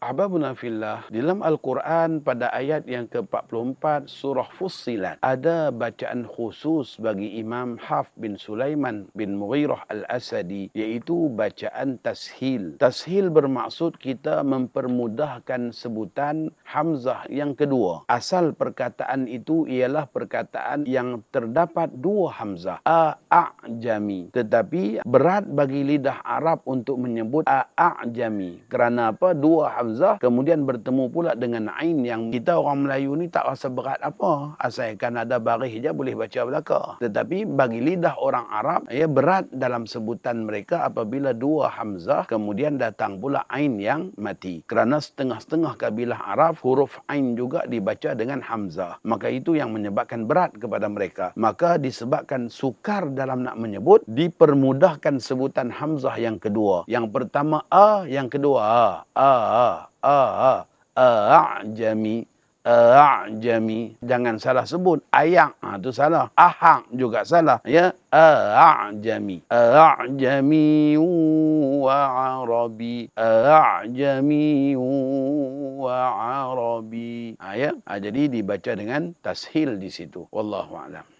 Ahbabuna fillah, dalam Al-Quran pada ayat yang ke-44 surah Fussilat ada bacaan khusus bagi Imam Haf bin Sulaiman bin Mughirah Al-Asadi iaitu bacaan tashil. Tashil bermaksud kita mempermudahkan sebutan Hamzah yang kedua. Asal perkataan itu ialah perkataan yang terdapat dua Hamzah. A-A-Jami. Tetapi berat bagi lidah Arab untuk menyebut A-A-Jami. Kerana apa? Dua Hamzah hamzah kemudian bertemu pula dengan ain yang kita orang Melayu ni tak rasa berat apa. Asalkan ada baris je boleh baca belaka. Tetapi bagi lidah orang Arab ya berat dalam sebutan mereka apabila dua hamzah kemudian datang pula ain yang mati. Kerana setengah-setengah kabilah Arab huruf ain juga dibaca dengan hamzah. Maka itu yang menyebabkan berat kepada mereka. Maka disebabkan sukar dalam nak menyebut dipermudahkan sebutan hamzah yang kedua. Yang pertama a yang kedua a. A a a'jami a'jami jangan salah sebut. Ayak ha tu salah. Ahak juga salah ya. A'jami a'jami wa arabi a'jami wa arabi ha, ya. Ha, jadi dibaca dengan tashil di situ. Wallahu alam